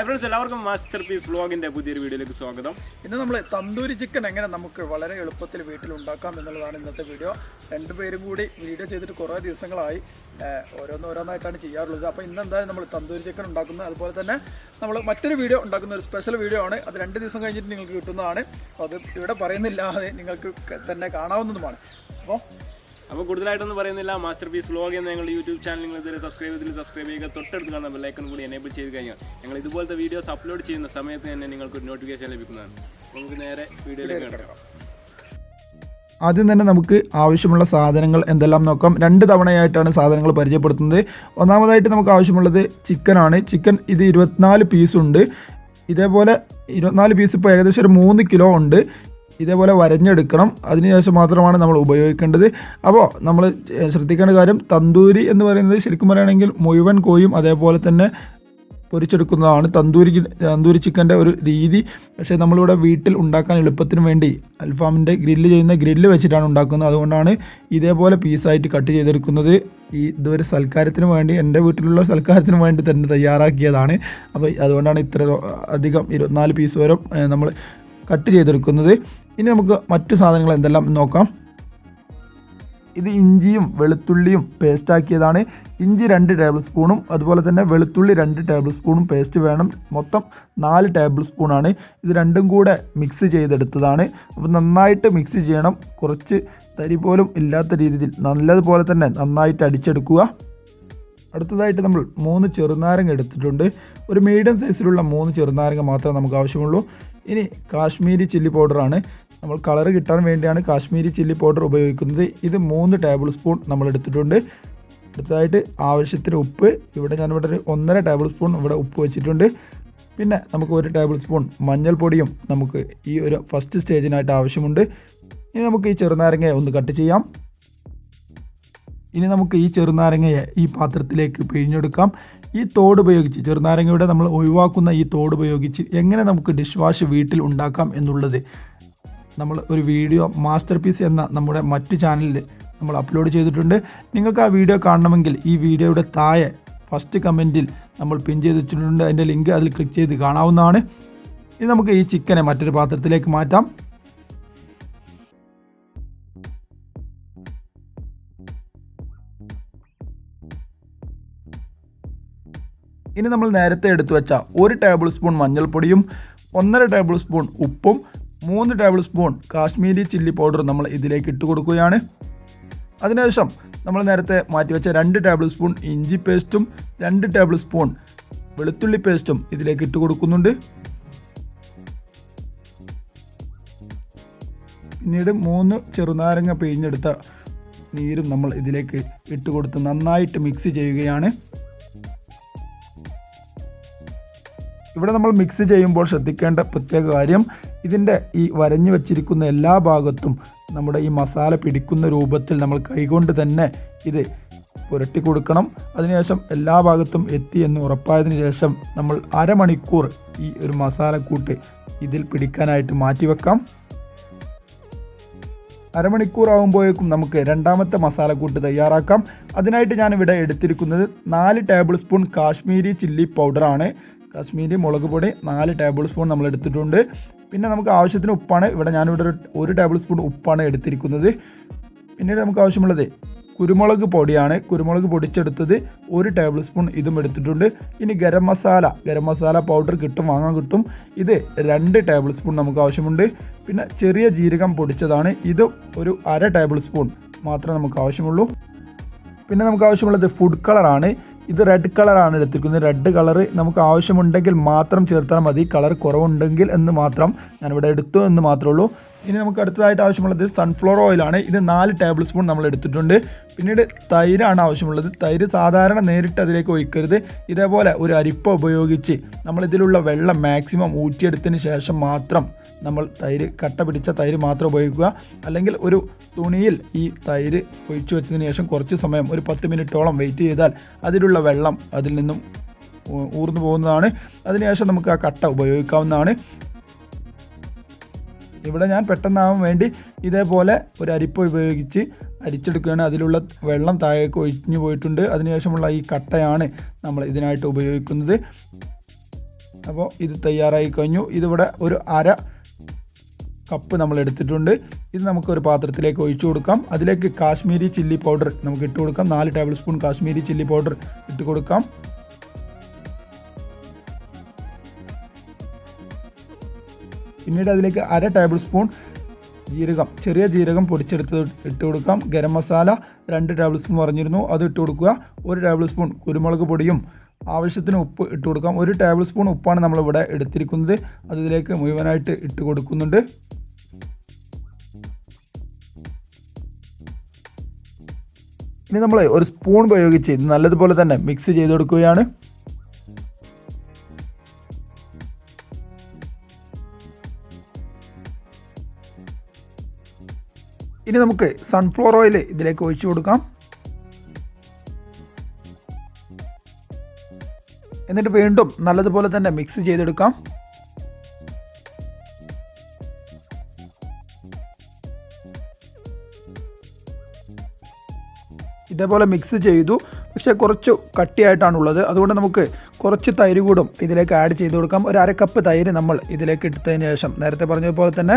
Hi friends എല്ലാവർക്കും masterpiece വ്ളോഗിന്റെ പുതിയൊരു വീഡിയോയിലേക്ക് സ്വാഗതം. ഇന്ന് നമ്മൾ തന്തൂരി ചിക്കൻ എങ്ങനെ നമുക്ക് വളരെ എളുപ്പത്തിൽ വീട്ടിൽ ഉണ്ടാക്കാം എന്നുള്ളതാണ് ഇന്നത്തെ വീഡിയോ. രണ്ടുപേരും കൂടി വീഡിയോ ചെയ്തിട്ട് കുറേ ദിവസങ്ങളായി ഓരോന്നോരോന്നായിട്ടാണ് ചെയ്യാറുള്ളത്. അപ്പോൾ ഇന്ന് എന്തായാലും നമ്മൾ തന്തൂരി ചിക്കൻ ഉണ്ടാക്കുന്നത് അതുപോലെ തന്നെ നമ്മൾ മറ്റൊരു വീഡിയോ ഉണ്ടാക്കുന്ന ഒരു സ്പെഷ്യൽ വീഡിയോ ആണ്. അത് രണ്ട് ദിവസം കഴിഞ്ഞിട്ട് നിങ്ങൾക്ക് കിട്ടുന്നതാണ്. അത് ഇവിടെ പറയുന്നില്ലാതെ നിങ്ങൾക്ക് തന്നെ കാണാവുന്നതുമാണ്. അപ്പോൾ അപ്പോൾ കൂടുതലായിട്ടൊന്നും പറയുന്നില്ല. മാസ്റ്റർ പീസ് വ്ളോഗ് എന്ന ഞങ്ങളുടെ യൂട്യൂബ് ചാനൽ നിങ്ങൾ ഇതുവരെ സബ്സ്ക്രൈബ് ചെയ്തിട്ട് സബ്സ്ക്രൈബ് ചെയ്യുക. തൊട്ടടുത്ത് കാണുന്ന ബെല്ലൈക്കൺ കൂടി എനേബിൾ ചെയ്ത് കഴിഞ്ഞാൽ ഞങ്ങൾ ഇതുപോലത്തെ വീഡിയോസ് അപ്ലോഡ് ചെയ്യുന്ന സമയത്ത് തന്നെ നിങ്ങൾക്ക് ഒരു നോട്ടിഫിക്കേഷൻ ലഭിക്കുന്നതാണ്. നമുക്ക് നേരെ വീഡിയോയിലേക്ക് കിടക്കാം. ആദ്യം തന്നെ നമുക്ക് ആവശ്യമുള്ള സാധനങ്ങൾ എന്തെല്ലാം നോക്കാം. രണ്ട് തവണയായിട്ടാണ് സാധനങ്ങൾ പരിചയപ്പെടുത്തുന്നത്. ഒന്നാമതായിട്ട് നമുക്ക് ആവശ്യമുള്ളത് ചിക്കനാണ് ചിക്കൻ ഇത് ഇരുപത്തിനാല് പീസുണ്ട് ഇതേപോലെ ഇരുപത്തിനാല് പീസ് ഇപ്പോൾ ഏകദേശം ഒരു മൂന്ന് കിലോ ഉണ്ട്. ഇതേപോലെ വരഞ്ഞെടുക്കണം. അതിനുശേഷം മാത്രമാണ് നമ്മൾ ഉപയോഗിക്കേണ്ടത്. അപ്പോൾ നമ്മൾ ശ്രദ്ധിക്കേണ്ട കാര്യം തന്തൂരി എന്ന് പറയുന്നത് ശരിക്കും പറയുകയാണെങ്കിൽ മുഴുവൻ കോയും അതേപോലെ തന്നെ പൊരിച്ചെടുക്കുന്നതാണ്. തന്തൂരി തന്തൂരി ചിക്കന്റെ ഒരു രീതി. പക്ഷേ നമ്മളിവിടെ വീട്ടിൽ ഉണ്ടാക്കാൻ എളുപ്പത്തിന് വേണ്ടി അൽഫാമിന്റെ ഗ്രില്ല് ചെയ്യുന്ന ഗ്രില്ല് വെച്ചിട്ടാണ് ഉണ്ടാക്കുന്നത്. അതുകൊണ്ടാണ് ഇതേപോലെ പീസായിട്ട് കട്ട് ചെയ്തെടുക്കുന്നത്. ഈ ഇതൊരു സൽക്കാരത്തിന് വേണ്ടി എന്റെ വീട്ടിലുള്ള സൽക്കാരത്തിന് വേണ്ടി തന്നെ തയ്യാറാക്കിയതാണ്. അപ്പോൾ അതുകൊണ്ടാണ് ഇത്ര അധികം ഇരുപത്തിനാല് പീസ് വരെ നമ്മൾ കട്ട് ചെയ്തെടുക്കുന്നത്. ഇനി നമുക്ക് മറ്റു സാധനങ്ങൾ എന്തെല്ലാം നോക്കാം. ഇത് ഇഞ്ചിയും വെളുത്തുള്ളിയും പേസ്റ്റ് ആക്കിയതാണ്. ഇഞ്ചി രണ്ട് ടേബിൾ സ്പൂണും അതുപോലെ തന്നെ വെളുത്തുള്ളി രണ്ട് ടേബിൾ സ്പൂണും പേസ്റ്റ് വേണം. മൊത്തം നാല് ടേബിൾ സ്പൂണാണ് ഇത് രണ്ടും കൂടെ മിക്സ് ചെയ്തെടുത്തതാണ്. അപ്പോൾ നന്നായിട്ട് മിക്സ് ചെയ്യണം. കുറച്ച് തരി പോലും ഇല്ലാത്ത രീതിയിൽ നല്ലതുപോലെ തന്നെ നന്നായിട്ട് അടിച്ചെടുക്കുക. അടുത്തതായിട്ട് നമ്മൾ മൂന്ന് ചെറുനാരങ്ങ എടുത്തിട്ടുണ്ട്. ഒരു മീഡിയം സൈസിലുള്ള മൂന്ന് ചെറുനാരങ്ങ മാത്രമേ നമുക്ക് ആവശ്യമുള്ളൂ. ഇനി കാശ്മീരി ചില്ലി പൗഡറാണ് നമ്മൾ കളർ കിട്ടാൻ വേണ്ടിയാണ് കാശ്മീരി ചില്ലി പൗഡർ ഉപയോഗിക്കുന്നത്. ഇത് മൂന്ന് ടേബിൾ സ്പൂൺ നമ്മൾ എടുത്തിട്ടുണ്ട്. അടുത്തതായിട്ട് ആവശ്യത്തിന് ഉപ്പ്. ഇവിടെ ഞാനിവിടെ ഒരു ഒന്നര ടേബിൾ സ്പൂൺ ഇവിടെ ഉപ്പ് വെച്ചിട്ടുണ്ട്. പിന്നെ നമുക്ക് ഒരു ടേബിൾ സ്പൂൺ മഞ്ഞൾപ്പൊടിയും നമുക്ക് ഈ ഒരു ഫസ്റ്റ് സ്റ്റേജിനായിട്ട് ആവശ്യമുണ്ട്. ഇനി നമുക്ക് ഈ ചെറുനാരങ്ങയെ ഒന്ന് കട്ട് ചെയ്യാം. ഇനി നമുക്ക് ഈ ചെറുനാരങ്ങയെ ഈ പാത്രത്തിലേക്ക് പിഴിഞ്ഞെടുക്കാം. ഈ തോട് ഉപയോഗിച്ച് ചെറുനാരങ്ങയുടെ നമ്മൾ ഒഴിവാക്കുന്ന ഈ തോട് ഉപയോഗിച്ച് എങ്ങനെ നമുക്ക് ഡിഷ് വാഷ് വീട്ടിൽ ഉണ്ടാക്കാം എന്നുള്ളത് നമ്മൾ ഒരു വീഡിയോ മാസ്റ്റർ പീസ് എന്ന നമ്മുടെ മറ്റു ചാനലിൽ നമ്മൾ അപ്ലോഡ് ചെയ്തിട്ടുണ്ട്. നിങ്ങൾക്ക് ആ വീഡിയോ കാണണമെങ്കിൽ ഈ വീഡിയോയുടെ താഴെ ഫസ്റ്റ് കമന്റിൽ നമ്മൾ പിൻ ചെയ്ത് വെച്ചിട്ടുണ്ട്. അതിന്റെ ലിങ്ക് അതിൽ ക്ലിക്ക് ചെയ്ത് കാണാവുന്നതാണ്. ഇനി നമുക്ക് ഈ ചിക്കനെ മറ്റൊരു പാത്രത്തിലേക്ക് മാറ്റാം. ഇനി നമ്മൾ നേരത്തെ എടുത്തു വെച്ച ഒരു ടേബിൾ സ്പൂൺ മഞ്ഞൾപ്പൊടിയും ഒന്നര ടേബിൾ സ്പൂൺ ഉപ്പും മൂന്ന് ടേബിൾ സ്പൂൺ കാശ്മീരി ചില്ലി പൗഡറും നമ്മൾ ഇതിലേക്ക് ഇട്ട് കൊടുക്കുകയാണ്. അതിനുശേഷം നമ്മൾ നേരത്തെ മാറ്റിവെച്ച രണ്ട് ടേബിൾ സ്പൂൺ ഇഞ്ചി പേസ്റ്റും രണ്ട് ടേബിൾ സ്പൂൺ വെളുത്തുള്ളി പേസ്റ്റും ഇതിലേക്ക് ഇട്ട് കൊടുക്കുന്നുണ്ട്. പിന്നീട് മൂന്ന് ചെറുനാരങ്ങ പിഴിഞ്ഞെടുത്ത നീരും നമ്മൾ ഇതിലേക്ക് ഇട്ട് കൊടുത്ത് നന്നായിട്ട് മിക്സ് ചെയ്യുകയാണ്. ഇവിടെ നമ്മൾ മിക്സ് ചെയ്യുമ്പോൾ ശ്രദ്ധിക്കേണ്ട പ്രത്യേക കാര്യം ഇതിന്റെ ഈ വരഞ്ഞു വച്ചിരിക്കുന്ന എല്ലാ ഭാഗത്തും നമ്മുടെ ഈ മസാല പിടിക്കുന്ന രൂപത്തിൽ നമ്മൾ കൈകൊണ്ട് തന്നെ ഇത് പുരട്ടി കൊടുക്കണം. അതിനുശേഷം എല്ലാ ഭാഗത്തും എത്തി എന്ന് ഉറപ്പായതിനു ശേഷം നമ്മൾ അരമണിക്കൂർ ഈ ഒരു മസാലക്കൂട്ട് ഇതിൽ പിടിക്കാനായിട്ട് മാറ്റിവെക്കാം അരമണിക്കൂർ ആകുമ്പോഴേക്കും നമുക്ക് രണ്ടാമത്തെ മസാലക്കൂട്ട് തയ്യാറാക്കാം. അതിനായിട്ട് ഞാനിവിടെ എടുത്തിരിക്കുന്നത് നാല് ടേബിൾ സ്പൂൺ കാശ്മീരി ചില്ലി പൗഡറാണ് കാശ്മീരി മുളക് പൊടി നാല് ടേബിൾ സ്പൂൺ നമ്മൾ എടുത്തിട്ടുണ്ട്. പിന്നെ നമുക്ക് ആവശ്യത്തിന് ഉപ്പാണ്. ഇവിടെ ഞാനിവിടെ ഒരു ഒരു ടേബിൾ സ്പൂൺ ഉപ്പാണ് എടുത്തിരിക്കുന്നത്. പിന്നീട് നമുക്ക് ആവശ്യമുള്ളത് കുരുമുളക് പൊടിയാണ്. കുരുമുളക് പൊടിച്ചെടുത്തത് ഒരു ടേബിൾ സ്പൂൺ ഇതും എടുത്തിട്ടുണ്ട്. ഇനി ഗരം മസാല. ഗരം മസാല പൗഡർ കിട്ടും വാങ്ങാൻ കിട്ടും. ഇത് രണ്ട് ടേബിൾ സ്പൂൺ നമുക്ക് ആവശ്യമുണ്ട്. പിന്നെ ചെറിയ ജീരകം പൊടിച്ചതാണ്. ഇത് ഒരു അര ടേബിൾ സ്പൂൺ മാത്രമേ നമുക്ക് ആവശ്യമുള്ളൂ. പിന്നെ നമുക്ക് ആവശ്യമുള്ളത് ഫുഡ് കളറാണ് ഇത് റെഡ് കളറാണ് എടുത്തിരിക്കുന്നത്. റെഡ് കളർ നമുക്ക് ആവശ്യമുണ്ടെങ്കിൽ മാത്രം ചേർത്താൽ മതി. കളർ കുറവുണ്ടെങ്കിൽ എന്ന് മാത്രം ഞാനിവിടെ എടുത്തു എന്ന് മാത്രമേ ഉള്ളൂ. ഇനി നമുക്ക് അടുത്തതായിട്ട് ആവശ്യമുള്ളത് സൺഫ്ലവർ ഓയിലാണ് ഇത് നാല് ടേബിൾ സ്പൂൺ നമ്മൾ എടുത്തിട്ടുണ്ട്. പിന്നീട് തൈരാണ് ആവശ്യമുള്ളത്. തൈര് സാധാരണ നേരിട്ട് അതിലേക്ക് ഒഴിക്കരുത്. ഇതേപോലെ ഒരു അരിപ്പ ഉപയോഗിച്ച് നമ്മൾ ഇതിലുള്ള വെള്ളം മാക്സിമം ഊറ്റിയെടുത്തതിന് ശേഷം മാത്രം നമ്മൾ തൈര് കട്ട പിടിച്ച തൈര് മാത്രം ഉപയോഗിക്കുക. അല്ലെങ്കിൽ ഒരു തുണിയിൽ ഈ തൈര് ഒഴിച്ചു വെച്ചതിന് ശേഷം കുറച്ച് സമയം ഒരു പത്ത് മിനിറ്റോളം വെയിറ്റ് ചെയ്താൽ അതിലുള്ള വെള്ളം അതിൽ നിന്നും ഊർന്നു പോകുന്നതാണ്. അതിനുശേഷം നമുക്ക് ആ കട്ട ഉപയോഗിക്കാവുന്നതാണ്. ഇവിടെ ഞാൻ പെട്ടെന്നാവാൻ വേണ്ടി ഇതേപോലെ ഒരു അരിപ്പ ഉപയോഗിച്ച് അരിച്ചെടുക്കുകയാണ്. അതിലുള്ള വെള്ളം താഴേക്ക് ഒഴിഞ്ഞു പോയിട്ടുണ്ട്. അതിനുശേഷമുള്ള ഈ കട്ടയാണ് നമ്മൾ ഇതിനായിട്ട് ഉപയോഗിക്കുന്നത്. അപ്പോൾ ഇത് തയ്യാറായി കഴിഞ്ഞു. ഇതിവിടെ ഒരു അര കപ്പ് നമ്മൾ എടുത്തിട്ടുണ്ട്. ഇത് നമുക്ക് ഒരു പാത്രത്തിലേക്ക് ഒഴിച്ചു കൊടുക്കാം. അതിലേക്ക് കാശ്മീരി ചില്ലി പൗഡർ നമുക്ക് ഇട്ട് കൊടുക്കാം. നാല് tablespoon Kashmiri chilli powder ഇട്ട് കൊടുക്കാം. പിന്നീട് അതിലേക്ക് അര ടേബിൾ സ്പൂൺ ജീരകം ചെറിയ ജീരകം പൊടിച്ചെടുത്ത് ഇട്ട് കൊടുക്കാം. ഗരം മസാല രണ്ട് ടേബിൾ സ്പൂൺ പറഞ്ഞിരുന്നു അത് ഇട്ട് കൊടുക്കുക. ഒരു ടേബിൾ സ്പൂൺ കുരുമുളക് പൊടിയും ആവശ്യത്തിന് ഉപ്പ് ഇട്ട് കൊടുക്കാം. ഒരു ടേബിൾ സ്പൂൺ ഉപ്പാണ് നമ്മളിവിടെ എടുത്തിരിക്കുന്നത്. അത് ഇതിലേക്ക് മുഴുവനായിട്ട് ഇട്ട് കൊടുക്കുന്നുണ്ട്. ഇനി നമ്മൾ ഒരു സ്പൂൺ ഉപയോഗിച്ച് ഇത് നല്ലതുപോലെ തന്നെ മിക്സ് ചെയ്ത് കൊടുക്കുകയാണ്. ഇനി നമുക്ക് സൺഫ്ലവർ ഓയിൽ ഇതിലേക്ക് ഒഴിച്ചു കൊടുക്കാം. എന്നിട്ട് വീണ്ടും നല്ലതുപോലെ തന്നെ മിക്സ് ചെയ്തെടുക്കാം. ഇതേപോലെ മിക്സ് ചെയ്തു. പക്ഷേ കുറച്ച് കട്ടിയായിട്ടാണുള്ളത്. അതുകൊണ്ട് നമുക്ക് കുറച്ച് തൈര് കൂടും ഇതിലേക്ക് ആഡ് ചെയ്ത് കൊടുക്കാം. ഒരു അര കപ്പ് തൈര് നമ്മൾ ഇതിലേക്ക് ഇട്ടതിന് ശേഷം. നേരത്തെ പറഞ്ഞതുപോലെ തന്നെ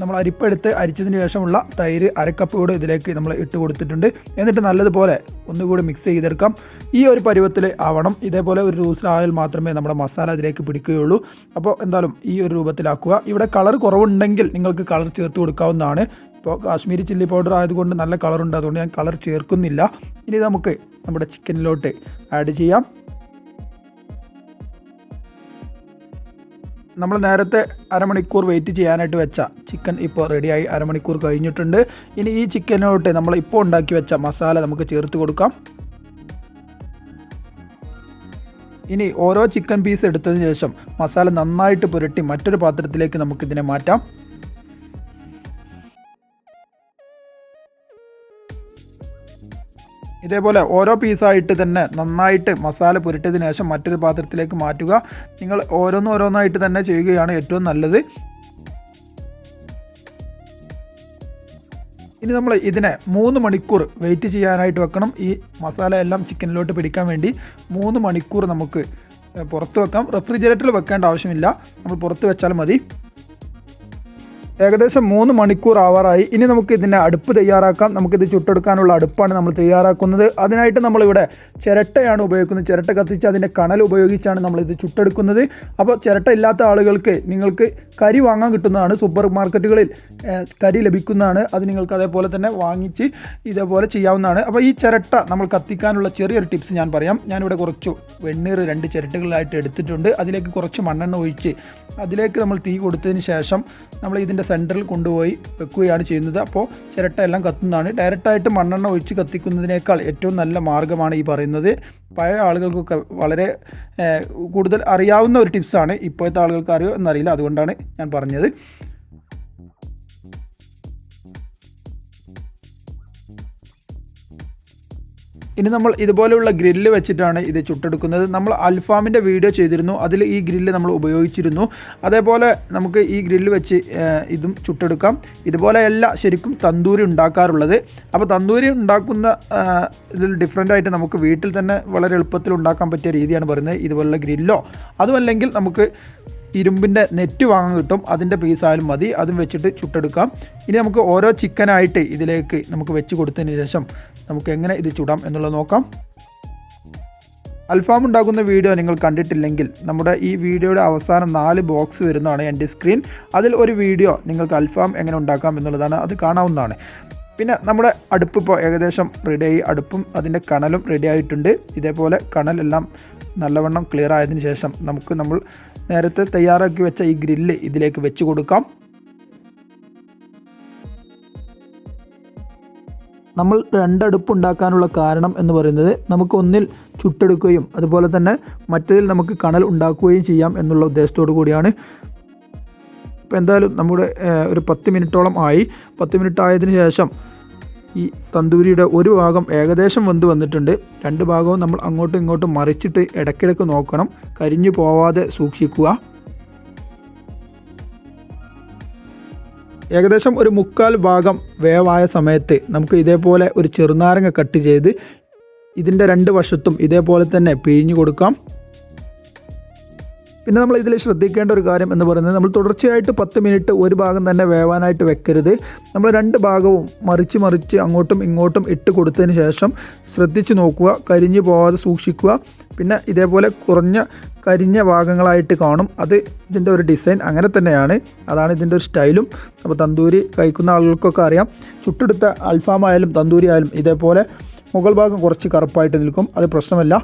നമ്മൾ അരിപ്പെടുത്ത് അരിച്ചതിന് ശേഷമുള്ള തൈര് അരക്കപ്പ് കൂടെ ഇതിലേക്ക് നമ്മൾ ഇട്ട് കൊടുത്തിട്ടുണ്ട്. എന്നിട്ട് നല്ലതുപോലെ ഒന്നുകൂടി മിക്സ് ചെയ്തെടുക്കാം. ഈ ഒരു പരുവത്തിൽ ആവണം. ഇതേപോലെ ഒരു ലൂസിലായാൽ മാത്രമേ നമ്മുടെ മസാല അതിലേക്ക് പിടിക്കുകയുള്ളൂ. അപ്പോൾ എന്തായാലും ഈ ഒരു രൂപത്തിലാക്കുക. ഇവിടെ കളർ കുറവുണ്ടെങ്കിൽ നിങ്ങൾക്ക് കളർ ചേർത്ത് കൊടുക്കാവുന്നതാണ്. ഇപ്പോൾ കാശ്മീരി ചില്ലി പൗഡർ ആയതുകൊണ്ട് നല്ല കളറുണ്ട് അതുകൊണ്ട് ഞാൻ കളർ ചേർക്കുന്നില്ല. ഇനി നമുക്ക് നമ്മുടെ ചിക്കനിലോട്ട് ആഡ് ചെയ്യാം. നമ്മൾ നേരത്തെ അരമണിക്കൂർ വെയിറ്റ് ചെയ്യാനായിട്ട് വെച്ച ചിക്കൻ ഇപ്പോൾ റെഡിയായി അരമണിക്കൂർ കഴിഞ്ഞിട്ടുണ്ട്. ഇനി ഈ ചിക്കനോട്ട് നമ്മൾ ഇപ്പോൾ ഉണ്ടാക്കി വെച്ച മസാല നമുക്ക് ചേർത്ത് കൊടുക്കാം. ഇനി ഓരോ ചിക്കൻ പീസ് എടുത്തതിന് ശേഷം മസാല നന്നായിട്ട് പുരട്ടി മറ്റൊരു പാത്രത്തിലേക്ക് നമുക്കിതിനെ മാറ്റാം. ഇതേപോലെ ഓരോ പീസായിട്ട് തന്നെ നന്നായിട്ട് മസാല പുരട്ടിയതിന് ശേഷം മറ്റൊരു പാത്രത്തിലേക്ക് മാറ്റുക. നിങ്ങൾ ഓരോന്നോരോന്നായിട്ട് തന്നെ ചെയ്യുകയാണ് ഏറ്റവും നല്ലത്. ഇനി നമ്മൾ ഇതിനെ മൂന്ന് മണിക്കൂർ വെയിറ്റ് ചെയ്യാനായിട്ട് വെക്കണം. ഈ മസാല എല്ലാം ചിക്കനിലോട്ട് പിടിക്കാൻ വേണ്ടി മൂന്ന് മണിക്കൂർ നമുക്ക് പുറത്ത് വെക്കാം. റെഫ്രിജറേറ്ററിൽ വെക്കേണ്ട ആവശ്യമില്ല. നമ്മൾ പുറത്ത് വെച്ചാൽ മതി. ഏകദേശം മൂന്ന് മണിക്കൂർ ആവാറായി. ഇനി നമുക്ക് ഇതിന്റെ അടുപ്പ് തയ്യാറാക്കാം. നമുക്കിത് ചുട്ടെടുക്കാനുള്ള അടുപ്പാണ് നമ്മൾ തയ്യാറാക്കുന്നത്. അതിനായിട്ട് നമ്മളിവിടെ ചിരട്ടയാണ് ഉപയോഗിക്കുന്നത്. ചിരട്ട കത്തിച്ച് അതിന്റെ കണൽ ഉപയോഗിച്ചാണ് നമ്മളിത് ചുട്ടെടുക്കുന്നത്. അപ്പോൾ ചിരട്ട ഇല്ലാത്ത ആളുകൾക്ക് നിങ്ങൾക്ക് കരി വാങ്ങാൻ കിട്ടുന്നതാണ്. സൂപ്പർ മാർക്കറ്റുകളിൽ കരി ലഭിക്കുന്നതാണ്. അത് നിങ്ങൾക്ക് അതേപോലെ തന്നെ വാങ്ങിച്ച് ഇതേപോലെ ചെയ്യാവുന്നതാണ്. അപ്പോൾ ഈ ചിരട്ട നമ്മൾ കത്തിക്കാനുള്ള ചെറിയൊരു ടിപ്സ് ഞാൻ പറയാം. ഞാനിവിടെ കുറച്ച് വെണ്ണീർ രണ്ട് ചിരട്ടകളായിട്ട് എടുത്തിട്ടുണ്ട്. അതിലേക്ക് കുറച്ച് മണ്ണെണ്ണ ഒഴിച്ച് അതിലേക്ക് നമ്മൾ തീ കൊടുത്തതിന് ശേഷം നമ്മൾ ഇതിന്റെ സെന്ററിൽ കൊണ്ടുപോയി വെക്കുകയാണ് ചെയ്യുന്നത്. അപ്പോൾ ചിരട്ട എല്ലാം കത്തുന്നതാണ്. ഡയറക്റ്റായിട്ട് മണ്ണെണ്ണ ഒഴിച്ച് കത്തിക്കുന്നതിനേക്കാൾ ഏറ്റവും നല്ല മാർഗമാണ് ഈ പറയുന്നത്. പഴയ ആളുകൾക്കൊക്കെ വളരെ കൂടുതൽ അറിയാവുന്ന ഒരു ടിപ്സാണ് ഇപ്പോഴത്തെ ആളുകൾക്ക് അറിയോ എന്നറിയില്ല. അതുകൊണ്ടാണ് ഞാൻ പറഞ്ഞത്. ഇനി നമ്മൾ ഇതുപോലെയുള്ള ഗ്രില്ല് വെച്ചിട്ടാണ് ഇത് ചുട്ടെടുക്കുന്നത്. നമ്മൾ അൽഫാമിന്റെ വീഡിയോ ചെയ്തിരുന്നു. അതിൽ ഈ ഗ്രില്ല് നമ്മൾ ഉപയോഗിച്ചിരുന്നു. അതേപോലെ നമുക്ക് ഈ ഗ്രില്ല് വെച്ച് ഇതും ചുട്ടെടുക്കാം. ഇതുപോലെയല്ല ശരിക്കും തന്തൂരി ഉണ്ടാക്കാറുള്ളത്. അപ്പോൾ തന്തൂരി ഉണ്ടാക്കുന്ന ഇതിൽ ഡിഫറെന്റ് ആയിട്ട് നമുക്ക് വീട്ടിൽ തന്നെ വളരെ എളുപ്പത്തിൽ ഉണ്ടാക്കാൻ പറ്റിയ രീതിയാണ് പറയുന്നത്. ഇതുപോലുള്ള ഗ്രില്ലോ. അതുമല്ലെങ്കിൽ നമുക്ക് ഇരുമ്പിന്റെ നെറ്റ് വാങ്ങാൻ കിട്ടും അതിന്റെ പീസായാലും മതി. അതും വെച്ചിട്ട് ചുട്ടെടുക്കാം. ഇനി നമുക്ക് ഓരോ ചിക്കനായിട്ട് ഇതിലേക്ക് നമുക്ക് വെച്ച് കൊടുത്തതിന് ശേഷം നമുക്ക് എങ്ങനെ ഇത് ചുടാം എന്നുള്ളത് നോക്കാം. അൽഫാം ഉണ്ടാക്കുന്ന വീഡിയോ നിങ്ങൾ കണ്ടിട്ടില്ലെങ്കിൽ നമ്മുടെ ഈ വീഡിയോയുടെ അവസാനം നാല് ബോക്സ് വരുന്നതാണ് എന്റെ സ്ക്രീൻ അതിൽ ഒരു വീഡിയോ നിങ്ങൾക്ക് അൽഫാം എങ്ങനെ ഉണ്ടാക്കാം എന്നുള്ളതാണ് അത് കാണാവുന്നതാണ്. പിന്നെ നമ്മുടെ അടുപ്പ് ഇപ്പോൾ ഏകദേശം റെഡിയായി അടുപ്പും അതിന്റെ കണലും റെഡി ആയിട്ടുണ്ട്. ഇതേപോലെ കണലെല്ലാം നല്ലവണ്ണം ക്ലിയർ ആയതിനു ശേഷം നമുക്ക് നമ്മൾ നേരത്തെ തയ്യാറാക്കി വെച്ച ഈ ഗ്രില്ല് ഇതിലേക്ക് വെച്ച് കൊടുക്കാം. നമ്മൾ രണ്ടടുപ്പ് ഉണ്ടാക്കാനുള്ള കാരണം എന്ന് പറയുന്നത് നമുക്ക് ഒന്നിൽ ചുട്ടെടുക്കുകയും അതുപോലെ തന്നെ മറ്റൊരിൽ നമുക്ക് കണൽ ഉണ്ടാക്കുകയും ചെയ്യാം എന്നുള്ള ഉദ്ദേശത്തോടു കൂടിയാണ്. ഇപ്പോൾ എന്തായാലും നമ്മുടെ ഒരു പത്ത് മിനിറ്റോളം ആയി. പത്ത് മിനിറ്റ് ആയതിനു ശേഷം ഈ തന്തൂരിയുടെ ഒരു ഭാഗം ഏകദേശം വെന്ത് വന്നിട്ടുണ്ട്. രണ്ട് ഭാഗവും നമ്മൾ അങ്ങോട്ടും ഇങ്ങോട്ടും മറിച്ചിട്ട് ഇടയ്ക്കിടയ്ക്ക് നോക്കണം. കരിഞ്ഞു പോവാതെ സൂക്ഷിക്കുക. ഏകദേശം ഒരു മുക്കാൽ ഭാഗം വേവായ സമയത്ത് നമുക്ക് ഇതേപോലെ ഒരു ചെറുനാരങ്ങ കട്ട് ചെയ്ത് ഇതിന്റെ രണ്ട് വശത്തും ഇതേപോലെ തന്നെ പിഴിഞ്ഞു കൊടുക്കാം. പിന്നെ നമ്മൾ ഇതിൽ ശ്രദ്ധിക്കേണ്ട ഒരു കാര്യം എന്ന് പറയുന്നത് നമ്മൾ തുടർച്ചയായിട്ട് പത്ത് മിനിറ്റ് ഒരു ഭാഗം തന്നെ വേവാനായിട്ട് വെക്കരുത്. നമ്മൾ രണ്ട് ഭാഗവും മറിച്ച് മറിച്ച് അങ്ങോട്ടും ഇങ്ങോട്ടും ഇട്ട് കൊടുത്തതിന് ശേഷം ശ്രദ്ധിച്ച് നോക്കുക കരിഞ്ഞു പോവാതെ സൂക്ഷിക്കുക. പിന്നെ ഇതേപോലെ കുറഞ്ഞ കരിഞ്ഞ ഭാഗങ്ങളായിട്ട് കാണും. അത് ഇതിന്റെ ഒരു ഡിസൈൻ അങ്ങനെ തന്നെയാണ്. അതാണ് ഇതിന്റെ ഒരു സ്റ്റൈലും. അപ്പോൾ തന്തൂരി കഴിക്കുന്ന ആളുകൾക്കൊക്കെ അറിയാം. ചുട്ടെടുത്ത അൽഫാമായാലും തന്തൂരി ആയാലും ഇതേപോലെ മുകൾ ഭാഗം കുറച്ച് കറുപ്പായിട്ട് നിൽക്കും. അത് പ്രശ്നമല്ല.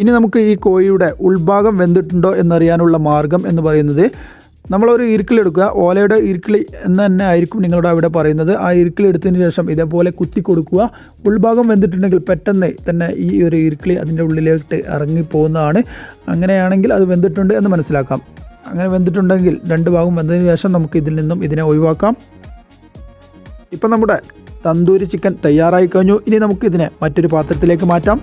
ഇനി നമുക്ക് ഈ കോഴിയുടെ ഉൾഭാഗം വെന്തിട്ടുണ്ടോ എന്നറിയാനുള്ള മാർഗം എന്ന് പറയുന്നത് നമ്മളൊരു ഇരിക്കിലെടുക്കുക ഓലയുടെ ഇരിക്കിളി എന്ന് തന്നെ ആയിരിക്കും നിങ്ങളുടെ അവിടെ പറയുന്നത്. ആ ഇരിക്കിലെടുത്തതിന് ശേഷം ഇതേപോലെ കുത്തി കൊടുക്കുക. ഉൾഭാഗം വെന്തിട്ടുണ്ടെങ്കിൽ പെട്ടെന്ന് തന്നെ ഈ ഒരു ഇരിക്കിളി അതിന്റെ ഉള്ളിലേക്ക് ഇറങ്ങി പോകുന്നതാണ് അങ്ങനെയാണെങ്കിൽ അത് വെന്തിട്ടുണ്ട് എന്ന് മനസ്സിലാക്കാം. അങ്ങനെ വെന്തിട്ടുണ്ടെങ്കിൽ രണ്ട് ഭാഗം വെന്തതിന് ശേഷം നമുക്ക് ഇതിൽ നിന്നും ഇതിനെ ഒഴിവാക്കാം. ഇപ്പം നമ്മുടെ തന്തൂരി ചിക്കൻ തയ്യാറായി കഴിഞ്ഞു. ഇനി നമുക്ക് ഇതിനെ മറ്റൊരു പാത്രത്തിലേക്ക് മാറ്റാം.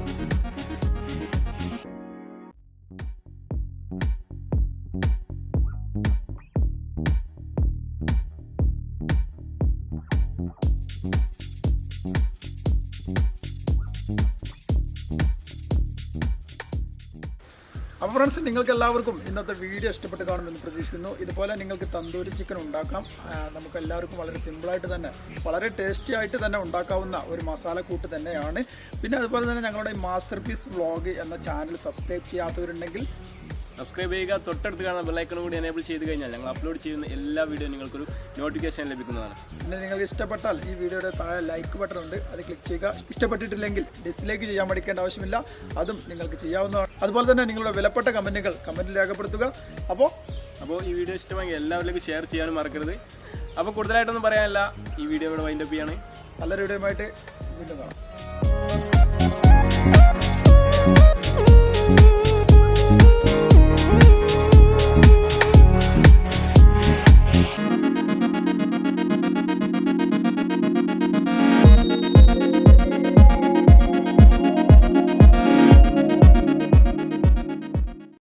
ഫ്രണ്ട്സ് നിങ്ങൾക്ക് എല്ലാവർക്കും ഇന്നത്തെ വീഡിയോ ഇഷ്ടപ്പെട്ട് കാണുമെന്ന് പ്രതീക്ഷിക്കുന്നു. ഇതുപോലെ നിങ്ങൾക്ക് തന്തൂരി ചിക്കൻ ഉണ്ടാക്കാം. നമുക്ക് എല്ലാവർക്കും വളരെ സിമ്പിളായിട്ട് തന്നെ വളരെ ടേസ്റ്റി ആയിട്ട് തന്നെ ഉണ്ടാക്കാവുന്ന ഒരു മസാല കൂട്ട് തന്നെയാണ്. പിന്നെ അതുപോലെ തന്നെ ഞങ്ങളുടെ മാസ്റ്റർ പീസ് വ്ളോഗ് എന്ന ചാനൽ സബ്സ്ക്രൈബ് ചെയ്യാത്തവരുണ്ടെങ്കിൽ സബ്സ്ക്രൈബ് ചെയ്യുക തൊട്ടടുത്ത് കാണുന്ന ബെല്ലൈക്കണും കൂടി എനേബിൾ ചെയ്ത് കഴിഞ്ഞാൽ ഞങ്ങൾ അപ്ലോഡ് ചെയ്യുന്ന എല്ലാ വീഡിയോ നിങ്ങൾക്കൊരു നോട്ടിഫിക്കേഷൻ ലഭിക്കുന്നതാണ്. പിന്നെ നിങ്ങൾക്ക് ഇഷ്ടപ്പെട്ടാൽ ഈ വീഡിയോയുടെ താഴെ ലൈക്ക് ബട്ടൺ ഉണ്ട്. അത് ക്ലിക്ക് ചെയ്യുക. ഇഷ്ടപ്പെട്ടിട്ടില്ലെങ്കിൽ ഡിസ്ലൈക്ക് ചെയ്യാൻ മടിക്കേണ്ട ആവശ്യമില്ല. അതും നിങ്ങൾക്ക് ചെയ്യാവുന്നതാണ്. അതുപോലെ തന്നെ നിങ്ങളുടെ വിലപ്പെട്ട കമന്റുകൾ കമന്റിൽ രേഖപ്പെടുത്തുക. അപ്പോൾ അപ്പോൾ ഈ വീഡിയോ ഇഷ്ടമെങ്കിൽ എല്ലാവരിലേക്കും ഷെയർ ചെയ്യാനും മറക്കരുത്. അപ്പോൾ കൂടുതലായിട്ടൊന്നും പറയാനില്ല. ഈ വീഡിയോ ഇവിടെ വൈൻഡപ്പ് ചെയ്യാണ്. നല്ലൊരു വീഡിയോ ആയിട്ട് വീണ്ടും കാണാം.